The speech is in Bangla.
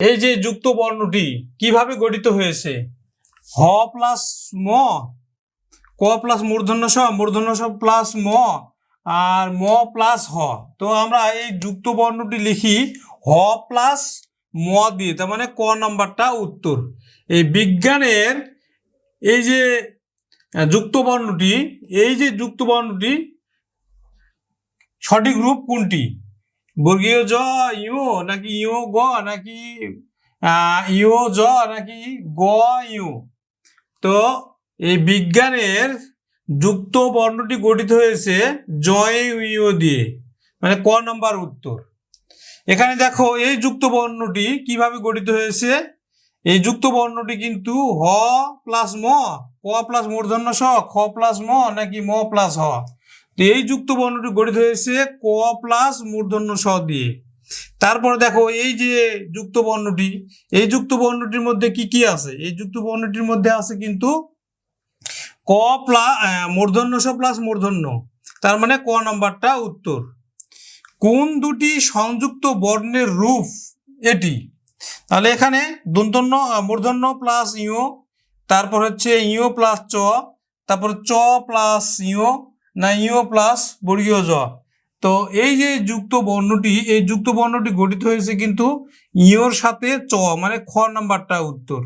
এই যে যুক্ত বর্ণটি কীভাবে গঠিত হয়েছে? হ প্লাস ম, ক প্লাস মূর্ধন্য স মূর্ধন্য স প্লাস ম, আর ম প্লাস হ। তো আমরা এই যুক্ত বর্ণটি লিখি হ প্লাস ম দিয়ে, তার মানে ক নাম্বারটা উত্তর। এই বিজ্ঞানের এই যে যুক্ত বর্ণটি এই যে যুক্ত বর্ণটি সঠিক রূপ কোনটি? বর্গীয় জ ইউ নাকি ইউ গ, নাকি ইউ জ, নাকি গ ইউ তো এই বিজ্ঞানের যুক্ত বর্ণটি গঠিত হয়েছে জয় ইউ দিয়ে। মানে ক নম্বর উত্তর। এখানে দেখো, এই যুক্ত বর্ণটি কীভাবে গঠিত হয়েছে? এই যুক্ত বর্ণটি কিন্তু হ প্লাস ম, ক প্লাস মূর্ধন্য স খ প্লাস ম, নাকি ম প্লাস হ। তো এই যুক্ত বর্ণটি গঠিত হয়েছে ক প্লাস মূর্ধন্য স দিয়ে। তারপরে দেখো এই যে যুক্ত বর্ণটি, এই যুক্ত বর্ণটির মধ্যে কি কি আছে? এই যুক্ত বর্ণটির মধ্যে আছে কিন্তু ক প্লাস মূর্ধন্য স প্লাস মূর্ধন্য। তার মানে ক নাম্বারটা উত্তর। কোন দুটি সংযুক্ত বর্ণের রূপ এটি? তাহলে এখানে দন্তন্য মূর্ধন্য প্লাস ইও তারপর হচ্ছে ইও প্লাস চ, তারপর চ প্লাস ইও না ইও প্লাস বর্গীয় জ। তো এই যে যুক্ত বর্ণটি, এই যুক্ত বর্ণটি গঠিত হয়েছে কিন্তু ইওর সাথে চ মানে খ নাম্বারটা উত্তর।